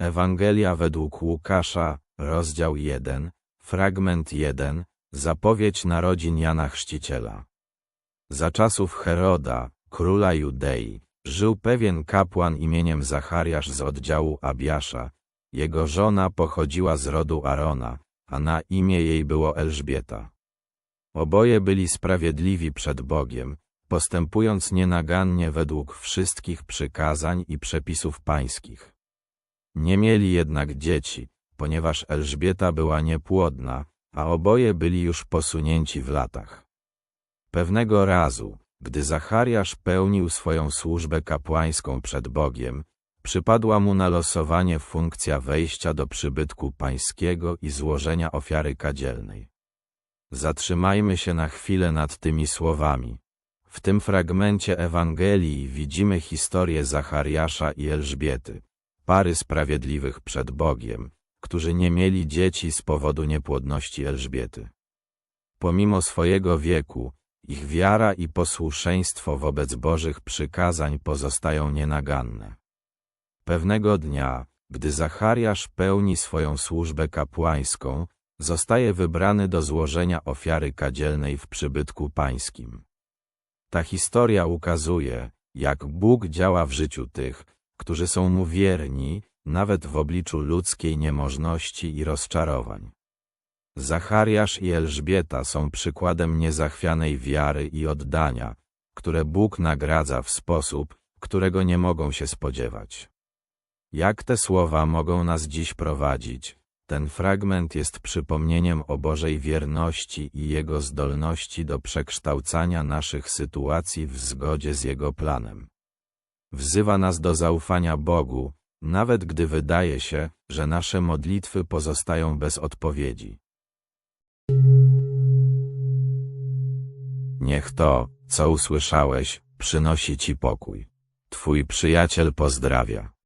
Ewangelia według Łukasza, rozdział 1, fragment 1, zapowiedź narodzin Jana Chrzciciela. Za czasów Heroda, króla Judei, żył pewien kapłan imieniem Zachariasz z oddziału Abiasza. Jego żona pochodziła z rodu Arona, a na imię jej było Elżbieta. Oboje byli sprawiedliwi przed Bogiem, postępując nienagannie według wszystkich przykazań i przepisów pańskich. Nie mieli jednak dzieci, ponieważ Elżbieta była niepłodna, a oboje byli już posunięci w latach. Pewnego razu, gdy Zachariasz pełnił swoją służbę kapłańską przed Bogiem, przypadła mu na losowanie funkcja wejścia do przybytku pańskiego i złożenia ofiary kadzielnej. Zatrzymajmy się na chwilę nad tymi słowami. W tym fragmencie Ewangelii widzimy historię Zachariasza i Elżbiety, pary sprawiedliwych przed Bogiem, którzy nie mieli dzieci z powodu niepłodności Elżbiety. Pomimo swojego wieku, ich wiara i posłuszeństwo wobec Bożych przykazań pozostają nienaganne. Pewnego dnia, gdy Zachariasz pełni swoją służbę kapłańską, zostaje wybrany do złożenia ofiary kadzielnej w przybytku pańskim. Ta historia ukazuje, jak Bóg działa w życiu tych, którzy są Mu wierni, nawet w obliczu ludzkiej niemożności i rozczarowań. Zachariasz i Elżbieta są przykładem niezachwianej wiary i oddania, które Bóg nagradza w sposób, którego nie mogą się spodziewać. Jak te słowa mogą nas dziś prowadzić? Ten fragment jest przypomnieniem o Bożej wierności i Jego zdolności do przekształcania naszych sytuacji w zgodzie z Jego planem. Wzywa nas do zaufania Bogu, nawet gdy wydaje się, że nasze modlitwy pozostają bez odpowiedzi. Niech to, co usłyszałeś, przynosi Ci pokój. Twój przyjaciel pozdrawia.